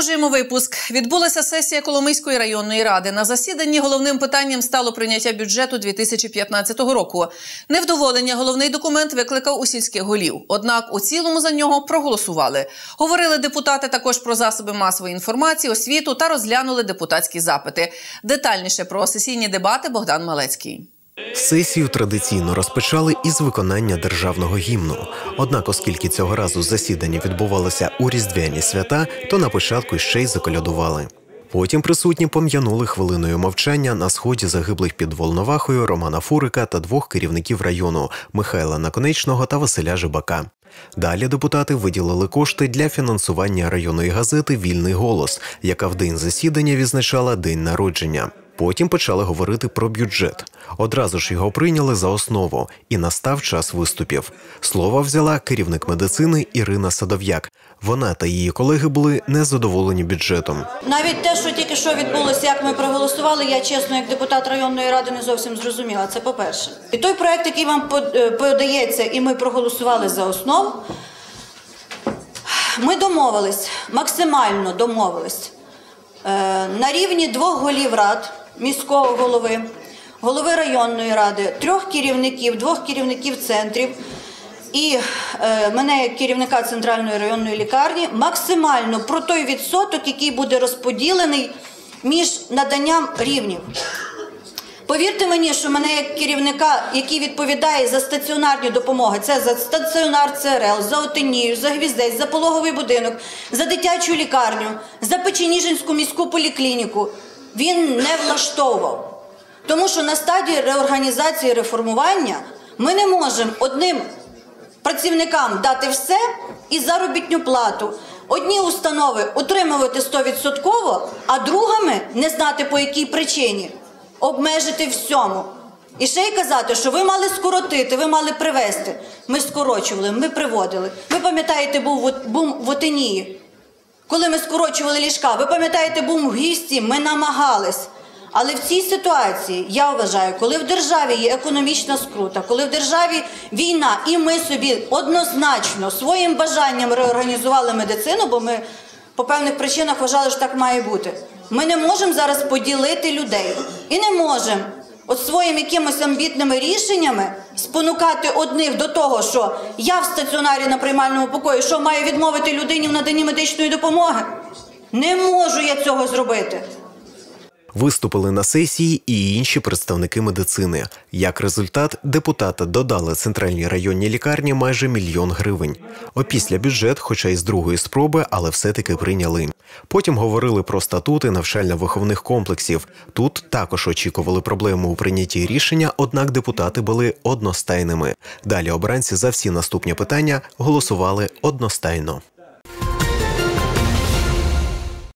Продовжуємо випуск. Відбулася сесія Коломийської районної ради. На засіданні головним питанням стало прийняття бюджету 2015 року. Невдоволення головний документ викликав у сільських голів. Однак у цілому за нього проголосували. Говорили депутати також про засоби масової інформації, освіту та розглянули депутатські запити. Детальніше про сесійні дебати Богдан Малецький. Сесію традиційно розпочали із виконання державного гімну. Однак, оскільки цього разу засідання відбувалося у різдвяні свята, то на початку ще й заколядували. Потім присутні пом'янули хвилиною мовчання на сході загиблих під Волновахою Романа Фурика та двох керівників району Михайла Наконечного та Василя Жибака. Далі депутати виділили кошти для фінансування районної газети Вільний голос, яка в день засідання відзначала день народження. Потім почали говорити про бюджет. Одразу ж його прийняли за основу, і настав час виступів. Слово взяла керівник медицини Ірина Садов'як. Вона та її колеги були незадоволені бюджетом. Навіть те, що тільки що відбулося, як ми проголосували, я чесно, як депутат районної ради, не зовсім зрозуміла. Це по-перше. І той проект, який вам е, подається, і ми проголосували за основу, ми домовились, максимально домовились е, на рівні двох голів рад, міського голови, голови районної ради, трьох керівників, двох керівників центрів і е, мене як керівника центральної районної лікарні максимально про той відсоток, який буде розподілений між наданням рівнів. Повірте мені, що мене як керівника, який відповідає за стаціонарні допомоги, це за стаціонар ЦРЛ, за отинію, за гвіздець, за пологовий будинок, за дитячу лікарню, за Печеніжинську міську поліклініку, він не влаштовував. Тому що на стадії реорганізації реформування ми не можемо одним працівникам дати все і заробітну плату. Одні установи утримувати 100%, а другими не знати по якій причині обмежити всьому. І ще й казати, що ви мали скоротити, ви мали привезти. Ми скорочували, ми приводили. Ви пам'ятаєте, був бум в Отинії, коли ми скорочували ліжка. Ви пам'ятаєте, бум в гісті, ми намагались. Але в цій ситуації я вважаю, коли в державі є економічна скрута, коли в державі війна, і ми собі однозначно своїм бажанням реорганізували медицину, бо ми по певних причинах вважали, що так має бути. Ми не можемо зараз поділити людей і не можемо от своїми якимись амбітними рішеннями спонукати одних до того, що я в стаціонарі на приймальному покої, що маю відмовити людині в наданні медичної допомоги. Не можу я цього зробити. Виступили на сесії і інші представники медицини. Як результат, депутати додали центральній районній лікарні майже мільйон гривень. Опісля бюджет, хоча й з другої спроби, але все-таки прийняли. Потім говорили про статути навчально-виховних комплексів. Тут також очікували проблеми у прийнятті рішення, однак депутати були одностайними. Далі обранці за всі наступні питання голосували одностайно.